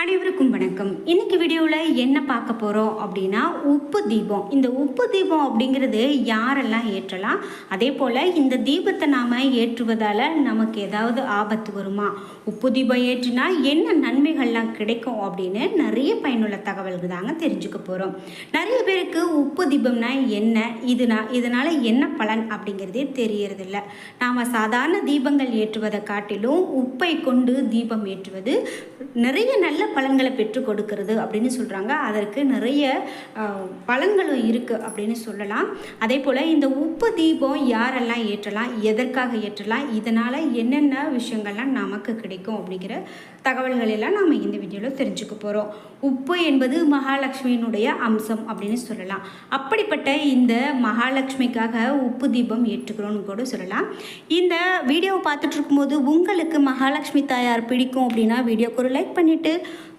அனைவருக்கும் வணக்கம். இன்னைக்கு வீடியோவில் என்ன பார்க்க போகிறோம் அப்படின்னா உப்பு தீபம். இந்த உப்பு தீபம் அப்படிங்கிறது யாரெல்லாம் ஏற்றலாம்? அதே போல் இந்த தீபத்தை நாம் ஏற்றுவதால் நமக்கு ஏதாவது ஆபத்து வருமா? உப்பு தீபம் ஏற்றினா என்ன நன்மைகள்லாம் கிடைக்கும் அப்படின்னு நிறைய பயனுள்ள தகவல்கள் தாங்க தெரிஞ்சுக்க போகிறோம் நிறைய பேருக்கு உப்பு தீபம்னா என்ன? இதுனா இதனால் என்ன பலன் அப்படிங்கிறதே தெரியறதில்ல. நாம் சாதாரண தீபங்கள் ஏற்றுவதை காட்டிலும் உப்பை கொண்டு தீபம் ஏற்றுவது நிறைய நல்ல பலன்களை பெற்றுக் கொடுக்கிறது அப்படின்னு சொல்கிறாங்க அதற்கு நிறைய பலன்களும் இருக்குது அப்படின்னு சொல்லலாம். அதே போல் இந்த உப்பு தீபம் யாரெல்லாம் ஏற்றலாம் எதற்காக ஏற்றலாம் இதனால் என்னென்ன விஷயங்கள்லாம் நமக்கு கிடைக்கும் அப்படிங்கிற தகவல்கள் எல்லாம் நாம் இந்த வீடியோவில் தெரிஞ்சுக்க போகிறோம் உப்பு என்பது மகாலட்சுமியினுடைய அம்சம் அப்படின்னு சொல்லலாம். அப்படிப்பட்ட இந்த மகாலட்சுமிக்காக உப்பு தீபம் ஏற்றுக்கிறோன்னு கூட சொல்லலாம். இந்த வீடியோவை பார்த்துட்டு இருக்கும்போது உங்களுக்கு மகாலட்சுமி தாயார் பிடிக்கும் அப்படின்னா வீடியோக்கு ஒரு லைக் பண்ணிவிட்டு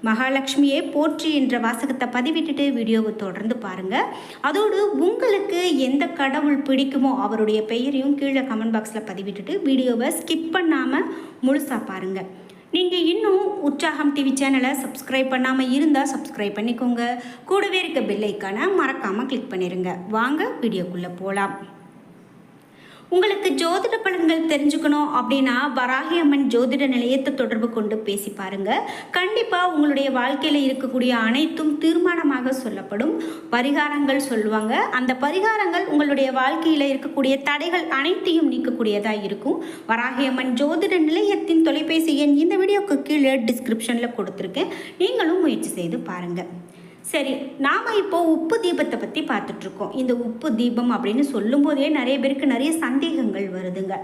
மகாலட்சுமியே போற்றி என்ற வாசகத்தை பதிவிட்டுட்டு வீடியோவை தொடர்ந்து பாருங்கள் அதோடு உங்களுக்கு எந்த கடவுள் பிடிக்குமோ அவருடைய பெயரையும் கீழே கமெண்ட் பாக்ஸில் பதிவிட்டுட்டு வீடியோவை ஸ்கிப் பண்ணாமல் முழுசாக பாருங்கள் நீங்கள் இன்னும் உற்சாகம் டிவி சேனலை சப்ஸ்கிரைப் பண்ணாமல் இருந்தால் சப்ஸ்கிரைப் பண்ணிக்கோங்க. கூடவே இருக்க பில்லைக்கான மறக்காமல் கிளிக் பண்ணிடுங்க வாங்க வீடியோக்குள்ளே போகலாம் உங்களுக்கு ஜோதிட பலன்கள் தெரிஞ்சுக்கணும் அப்படின்னா வராகி அம்மன் ஜோதிட நிலையத்தை தொடர்பு கொண்டு பேசி பாருங்க. கண்டிப்பா உங்களுடைய வாழ்க்கையில இருக்கக்கூடிய அனைத்தும் தீர்மானமாக சொல்லப்படும். பரிகாரங்கள் சொல்லுவாங்க. அந்த பரிகாரங்கள் உங்களுடைய வாழ்க்கையில இருக்கக்கூடிய தடைகள் அனைத்தையும் நீக்கக்கூடியதா இருக்கும். வராகி அம்மன் ஜோதிட நிலையத்தின் தொலைபேசி எண் இந்த வீடியோக்கு கீழே டிஸ்கிரிப்ஷன்ல கொடுத்துருக்கேன். நீங்களும் முயற்சி செய்து பாருங்கள் சரி நாம் இப்போ உப்பு தீபத்தை பற்றி பார்த்துட்ருக்கோம். இந்த உப்பு தீபம் அப்படின்னு சொல்லும்போதே நிறைய பேருக்கு நிறைய சந்தேகங்கள் வருதுங்க.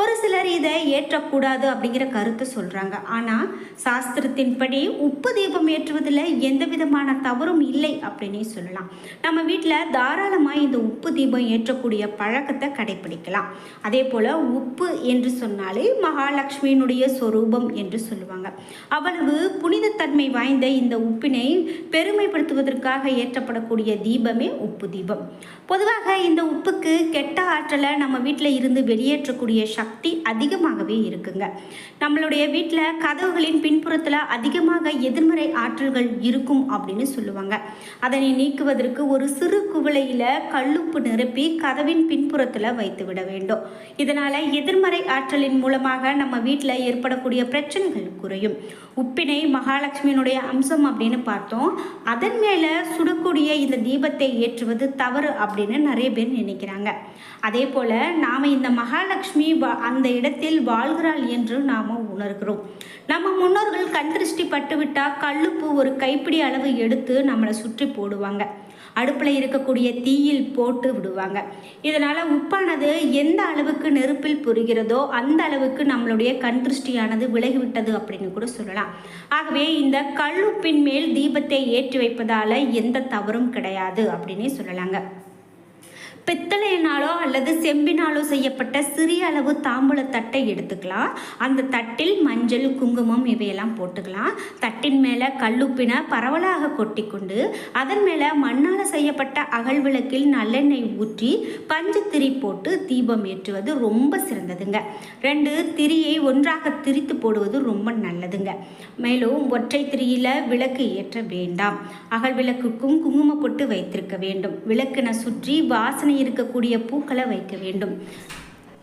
ஒரு சிலர் இதை ஏற்றக்கூடாது அப்படிங்கிற கருத்து சொல்கிறாங்க ஆனால் சாஸ்திரத்தின்படி உப்பு தீபம் ஏற்றுவதில் எந்த விதமான தவறும் இல்லை அப்படின்னே சொல்லலாம். நம்ம வீட்டில் தாராளமாக இந்த உப்பு தீபம் ஏற்றக்கூடிய பழக்கத்தை கடைப்பிடிக்கலாம். அதே போல் உப்பு என்று சொன்னாலே மகாலட்சுமியினுடைய சொரூபம் என்று சொல்லுவாங்க. அவ்வளவு புனிதத்தன்மை வாய்ந்த இந்த உப்பினை பெருமைப்படுத்துவதற்காக ஏற்றப்படக்கூடிய தீபமே உப்பு தீபம். பொதுவாக இந்த உப்புக்கு கெட்ட ஆற்றலை நம்ம வீட்டில் இருந்து வெளியேற்றக்கூடிய சக்தி அதிகமாகவே இருக்குங்க. நம்மளுடைய வீட்டில் கதவுகளின் பின்புறத்தில் அதிகமாக எதிர்மறை ஆற்றல்கள் இருக்கும் அப்படின்னு சொல்லுவாங்க. அதனை நீக்குவதற்கு ஒரு சிறு குவளையில் கல்லுப்பு நிரப்பி கதவின் பின்புறத்தில் வைத்து விட வேண்டும். இதனால் எதிர்மறை ஆற்றலின் மூலமாக நம்ம வீட்டில் ஏற்படக்கூடிய பிரச்சனைகள் குறையும். உப்பினை மகாலட்சுமியினுடைய அம்சம் அப்படின்னு பார்த்தோம். அதன் மேலே சுடக்கூடிய இந்த தீபத்தை ஏற்றுவது தவறு அப்படின்னு நிறைய பேர் நினைக்கிறாங்க. அதே போல் நாம் இந்த மகாலட்சுமி அந்த இடத்தில் வாழ்கிறாள் என்று நாம் உணர்கிறோம். நம்ம முன்னோர்கள் கண் திருஷ்டி பட்டுவிட்டால் கல்லுப்பு ஒரு கைப்பிடி அளவு எடுத்து நம்மளை சுற்றி போடுவாங்க. அடுப்பில் இருக்கக்கூடிய தீயில் போட்டு விடுவாங்க. இதனால் உப்பானது எந்த அளவுக்கு நெருப்பில் புரிகிறதோ அந்த அளவுக்கு நம்மளுடைய கண் திருஷ்டியானது விலகிவிட்டது அப்படின்னு கூட சொல்லலாம். ஆகவே இந்த கல்லுப்பின் மேல் தீபத்தை ஏற்றி வைப்பதால் எந்த தவறும் கிடையாது அப்படின்னே சொல்லலாங்க. பித்தளையினாலோ அல்லது செம்பினாலோ செய்யப்பட்ட சிறிய அளவு தாம்பூல தட்டை எடுத்துக்கலாம். அந்த தட்டில் மஞ்சள் குங்குமம் இவையெல்லாம் போட்டுக்கலாம். தட்டின் மேலே கல்லுப்பினை பரவலாக கொட்டி கொண்டு அதன் மேலே மண்ணால் செய்யப்பட்ட அகல் விளக்கில் நல்லெண்ணெய் ஊற்றி பஞ்சு திரி போட்டு தீபம் ஏற்றுவது ரொம்ப சிறந்ததுங்க. ரெண்டு திரியை ஒன்றாக திரித்து போடுவது ரொம்ப நல்லதுங்க. மேலும் ஒற்றை திரியில் விளக்கு ஏற்ற வேண்டாம். அகல் விளக்குக்கும் குங்குமம் போட்டு வைத்திருக்க வேண்டும். விளக்கினை சுற்றி வாசனை இருக்கக்கூடிய பூக்களை வைக்க வேண்டும்.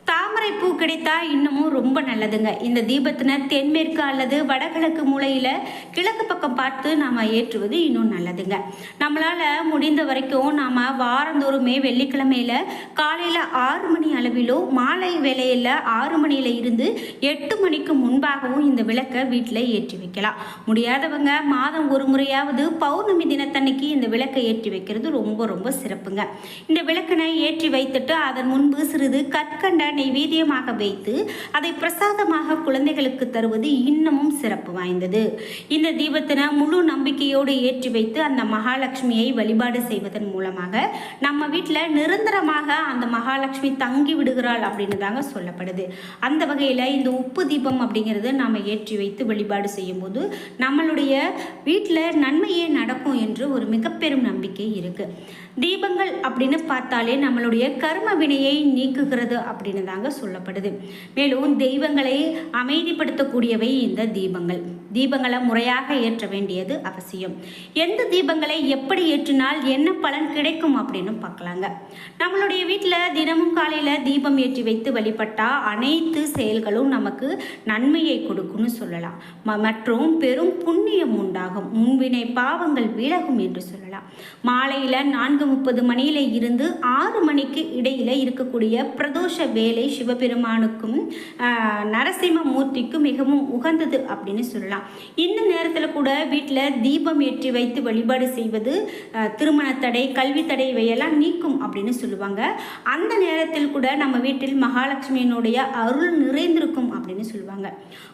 தாமரை பூ கிடைத்தா இன்னமும் ரொம்ப நல்லதுங்க. இந்த தீபத்தினை தென்மேற்கு அல்லது வடகிழக்கு மூலையில் கிழக்கு பக்கம் பார்த்து நாம் ஏற்றுவது இன்னும் நல்லதுங்க. நம்மளால் முடிந்த வரைக்கும் நாம் வாரந்தோறுமே வெள்ளிக்கிழமையில் காலையில் ஆறு மணி அளவிலோ மாலை வேளையில் ஆறு மணியில் இருந்து எட்டு மணிக்கு முன்பாகவும் இந்த விளக்கை வீட்டில் ஏற்றி வைக்கலாம். முடியாதவங்க மாதம் ஒரு முறையாவது பௌர்ணமி தினத்தன்னைக்கு இந்த விளக்கை ஏற்றி வைக்கிறது ரொம்ப ரொம்ப சிறப்புங்க. இந்த விளக்கினை ஏற்றி வைத்துட்டு அதன் முன்பு சிறிது கற்கண்ட நெய்வேத்தியமாக வைத்து அதை பிரசாதமாக குழந்தைகளுக்கு தருவது இன்னமும் சிறப்பு வாய்ந்தது. இந்த தீபத்தினை முழு நம்பிக்கையோடு ஏற்றி வைத்து அந்த மகாலட்சுமியை வழிபாடு செய்வதன் மூலமாக நம்ம வீட்டில் நிரந்தரமாக அந்த மகாலட்சுமி தங்கி விடுகிறாள் அப்படின்னு தாங்க சொல்லப்படுது. அந்த வகையில் இந்த உப்பு தீபம் அப்படிங்கிறது நாம் ஏற்றி வைத்து வழிபாடு செய்யும்போது நம்மளுடைய வீட்டில் நன்மையே நடக்கும் என்று ஒரு மிகப்பெரும் நம்பிக்கை இருக்குது தீபங்கள் அப்படின்னு பார்த்தாலே நம்மளுடைய கர்ம வினையை நீக்குகிறது அப்படின்னு தாங்க சொல்லப்படுது. மேலும் தெய்வங்களை அமைதிப்படுத்தக்கூடியவை இந்த தீபங்கள். தீபங்களை முறையாக ஏற்ற வேண்டியது அவசியம். எந்த தீபங்களை எப்படி ஏற்றினால் என்ன பலன் கிடைக்கும் அப்படின்னு பார்க்கலாங்க. நம்மளுடைய வீட்டில் தினமும் காலையில் தீபம் ஏற்றி வைத்து வழிபட்டால் அனைத்து செயல்களும் நமக்கு நன்மையை கொடுக்கும்னு சொல்லலாம். ம- மற்றும் பெரும் புண்ணியம் உண்டாகும். முன்வினை பாவங்கள் விலகும் என்று சொல்லலாம். மாலையில் நான்கு முப்பது மணியில் இருந்து ஆறு மணிக்கு இடையில் இருக்கக்கூடிய பிரதோஷ வேலை சிவபெருமானுக்கும் ஆஹ், நரசிம்மமூர்த்திக்கும் மிகவும் உகந்தது அப்படின்னு சொல்லலாம். இந்த நேரத்தில் கூட வீட்டில் தீபம் ஏற்றி வைத்து வழிபாடு செய்வது திருமண தடை கல்வி தடை இவையெல்லாம் நீக்கும் அப்படின்னு சொல்லுவாங்க. அந்த நேரத்தில் கூட நம்ம வீட்டில் மகாலட்சுமியினுடைய அருள் நிறைந்திருக்கும் அப்படின்னு சொல்லுவாங்க.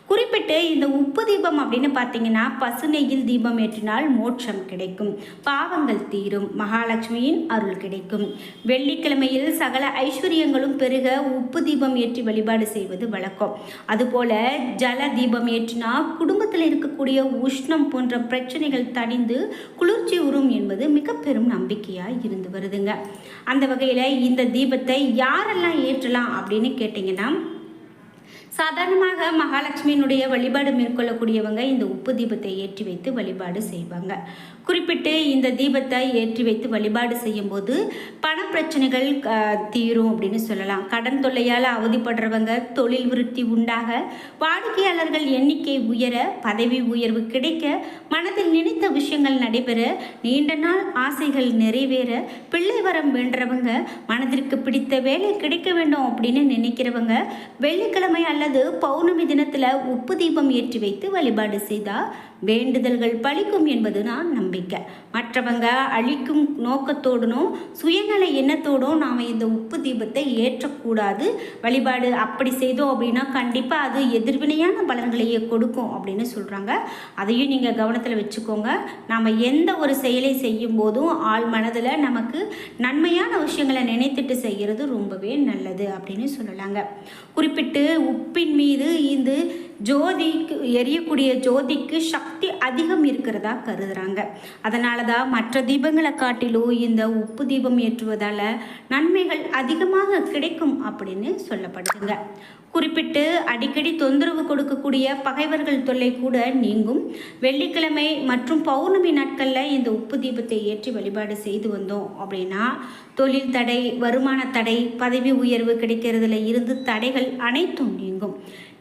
குறிப்பிட்டு இந்த உப்பு தீபம் அப்படின்னு பார்த்தீங்கன்னா பசுநெய்யில் தீபம் ஏற்றினால் மோட்சம் கிடைக்கும். பாவங்கள் தீரும் மகாலட்சுமியின் அருள் கிடைக்கும். வெள்ளிக்கிழமையில் சகல ஐஸ்வர்யங்களும் பெருக உப்பு தீபம் ஏற்றி வழிபாடு செய்வது வழக்கம். அதுபோல ஜல தீபம் ஏற்றினா குடும்பத்தில் இருக்கக்கூடிய உஷ்ணம் போன்ற பிரச்சனைகள் தணிந்து குளிர்ச்சி உறும் என்பது மிக பெரும் நம்பிக்கையாக இருந்து வருதுங்க. அந்த வகையில் இந்த தீபத்தை யாரெல்லாம் ஏற்றலாம் அப்படின்னு கேட்டிங்கன்னா சாதாரணமாக மகாலட்சுமியினுடைய வழிபாடு மேற்கொள்ளக்கூடியவங்க இந்த உப்பு தீபத்தை ஏற்றி வைத்து வழிபாடு செய்வாங்க. குறிப்பிட்டு இந்த தீபத்தை ஏற்றி வைத்து வழிபாடு செய்யும்போது பண பிரச்சனைகள் தீரும் அப்படின்னு சொல்லலாம். கடன் தொல்லையால் அவதிப்படுறவங்க தொழில் விருத்தி உண்டாக வாடிக்கையாளர்கள் எண்ணிக்கை உயர பதவி உயர்வு கிடைக்க மனதில் நினைத்த விஷயங்கள் நடைபெற நீண்ட நாள் ஆசைகள் நிறைவேற பிள்ளை வரம் வேண்டவங்க மனதிற்கு பிடித்த வேலை கிடைக்க வேண்டும் அப்படின்னு நினைக்கிறவங்க வெள்ளிக்கிழமை அல்லது பௌர்ணமி தினத்தில் உப்பு தீபம் ஏற்றி வைத்து வழிபாடு செய்தால் வேண்டுதல்கள் பலிக்கும் என்பது நான் நம்பிக்கை. மற்றவங்க அழிக்கும் நோக்கத்தோடனும் சுயநல எண்ணத்தோடும் நாம் இந்த உப்பு தீபத்தை ஏற்றக்கூடாது. வழிபாடு அப்படி செய்தோம் அப்படின்னா கண்டிப்பாக அது எதிர்வினையான பலன்களையே கொடுக்கும் அப்படின்னு சொல்கிறாங்க அதையும் நீங்கள் கவனத்தில் வச்சுக்கோங்க. நாம் எந்த ஒரு செயலை செய்யும் போதும் ஆள் மனதில் நமக்கு நன்மையான விஷயங்களை நினைத்துட்டு செய்கிறது ரொம்பவே நல்லது அப்படின்னு சொல்லலாங்க. குறிப்பிட்டு உப்பின் மீது இது ஜோதிக்கு எரியக்கூடிய ஜோதிக்கு சக்தி அதிகம் இருக்கிறதா கருதுறாங்க. அதனால தான் மற்ற தீபங்களை காட்டிலும் இந்த உப்பு தீபம் ஏற்றுவதால் நன்மைகள் அதிகமாக கிடைக்கும் அப்படின்னு சொல்லப்படுதுங்க. குறிப்பிட்டு அடிக்கடி தொந்தரவு கொடுக்கக்கூடிய பகைவர்கள் தொல்லை கூட நீங்கும். வெள்ளிக்கிழமை மற்றும் பௌர்ணமி நாட்களில் இந்த உப்பு தீபத்தை ஏற்றி வழிபாடு செய்து வந்தோம் அப்படின்னா தொழில் தடை வருமான தடை பதவி உயர்வு கிடைக்கிறதுல இருந்து தடைகள் அனைத்தும் நீங்கும்.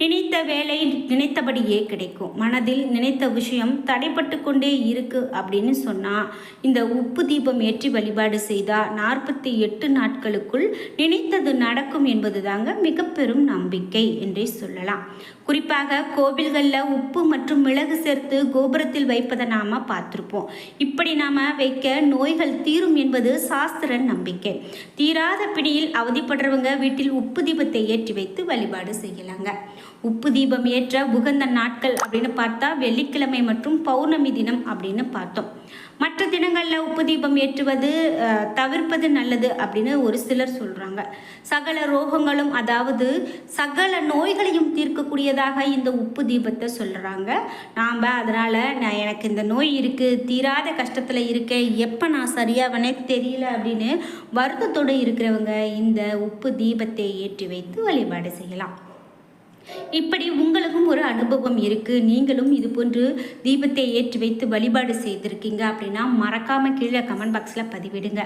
நினைத்த வேலை நினைத்தபடியே கிடைக்கும். மனதில் நினைத்த விஷயம் தடைப்பட்டு கொண்டே இருக்கு அப்படின்னு சொன்னால் இந்த உப்பு தீபம் ஏற்றி வழிபாடு செய்தால் நாற்பத்தி எட்டு நாட்களுக்குள் நினைத்தது நடக்கும் என்பது தாங்க மிக பெரும் நம்பிக்கை என்றே சொல்லலாம். குறிப்பாக கோவில்களில் உப்பு மற்றும் மிளகு சேர்த்து கோபுரத்தில் வைப்பதை நாம் பார்த்துருப்போம். இப்படி நாம் வைக்க நோய்கள் தீரும் என்பது சாஸ்திர நம்பிக்கை. தீராத பிடியில் அவதிப்படுறவங்க வீட்டில் உப்பு தீபத்தை ஏற்றி வைத்து வழிபாடு செய்யலாம். செய்யலாங்க உப்பு தீபம் ஏற்ற உகந்த நாட்கள் அப்படின்னு பார்த்தா வெள்ளிக்கிழமை மற்றும் பௌர்ணமி தினம் அப்படின்னு பார்த்தோம். மற்ற தினங்களில் உப்பு தீபம் ஏற்றுவது தவிர்ப்பது நல்லது அப்படின்னு ஒரு சிலர் சொல்கிறாங்க சகல ரோகங்களும் அதாவது சகல நோய்களையும் தீர்க்கக்கூடியதாக இந்த உப்பு தீபத்தை சொல்கிறாங்க நாம் அதனால் நான் எனக்கு இந்த நோய் இருக்குது தீராத கஷ்டத்தில் இருக்கேன் எப்போ நான் சரியாவனே தெரியல அப்படின்னு வருத்தத்தோடு இருக்கிறவங்க இந்த உப்பு தீபத்தை ஏற்றி வைத்து வழிபாடு செய்யலாம். இப்படி உங்களுக்கும் ஒரு அனுபவம் இருக்குது நீங்களும் இது போன்று தீபத்தை ஏற்றி வைத்து வழிபாடு செய்திருக்கீங்க அப்படின்னா மறக்காமல் கீழே கமெண்ட் பாக்ஸில் பதிவிடுங்க.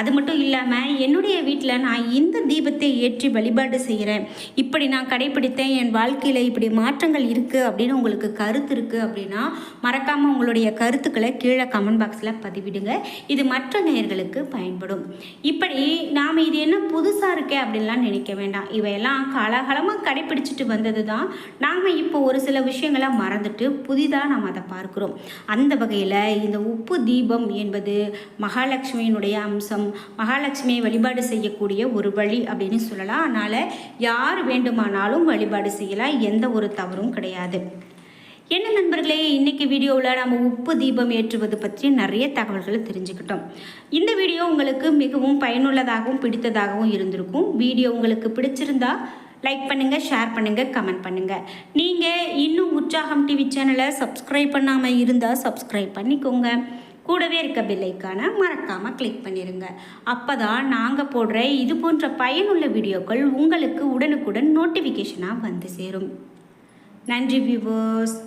அது மட்டும் இல்லாமல் என்னுடைய வீட்டில் நான் இந்த தீபத்தை ஏற்றி வழிபாடு செய்கிறேன் இப்படி நான் கடைப்பிடித்தேன் என் வாழ்க்கையில் இப்படி மாற்றங்கள் இருக்குது அப்படின்னு உங்களுக்கு கருத்து இருக்குது அப்படின்னா மறக்காமல் உங்களுடைய கருத்துக்களை கீழே கமெண்ட் பாக்ஸில் பதிவிடுங்க. இது மற்ற நேயர்களுக்கு பயன்படும். இப்படி நாம் இது என்ன புதுசாக இருக்கே அப்படின்லாம் நினைக்க வேண்டாம். இவையெல்லாம் காலாகாலமாக கடைப்பிடிச்சிட்டு வந்து வந்தது தான் நாம் இப்போ ஒரு சில விஷயங்களை மறந்துட்டு புதிதாக நாம் அதை பார்க்குறோம். அந்த வகையில் இந்த உப்பு தீபம் என்பது மகாலட்சுமியினுடைய அம்சம் மகாலட்சுமியை வழிபாடு செய்யக்கூடிய ஒரு வழி அப்படின்னு சொல்லலாம். அதனால் யார் வேண்டுமானாலும் வழிபாடு செய்யலாம். எந்த ஒரு தவறும் கிடையாது. என்ன நண்பர்களே இன்னைக்கு வீடியோவில் நம்ம உப்பு தீபம் ஏற்றுவது பற்றி நிறைய தகவல்களை தெரிஞ்சுக்கிட்டோம். இந்த வீடியோ உங்களுக்கு மிகவும் பயனுள்ளதாகவும் பிடித்ததாகவும் இருந்திருக்கும். வீடியோ உங்களுக்கு பிடிச்சிருந்தா லைக் பண்ணுங்கள் ஷேர் பண்ணுங்கள் கமெண்ட் பண்ணுங்கள் நீங்கள் இன்னும் உற்சாகம் டிவி சேனலை சப்ஸ்கிரைப் பண்ணாமல் இருந்தால் சப்ஸ்கிரைப் பண்ணிக்கோங்க. கூடவே இருக்க பெல்லைக்கான மறக்காமல் கிளிக் பண்ணிடுங்க அப்போ தான் நாங்கள் போடுற இது போன்ற பயனுள்ள வீடியோக்கள் உங்களுக்கு உடனுக்குடன் நோட்டிஃபிகேஷனாக வந்து சேரும். நன்றி வியூவர்ஸ்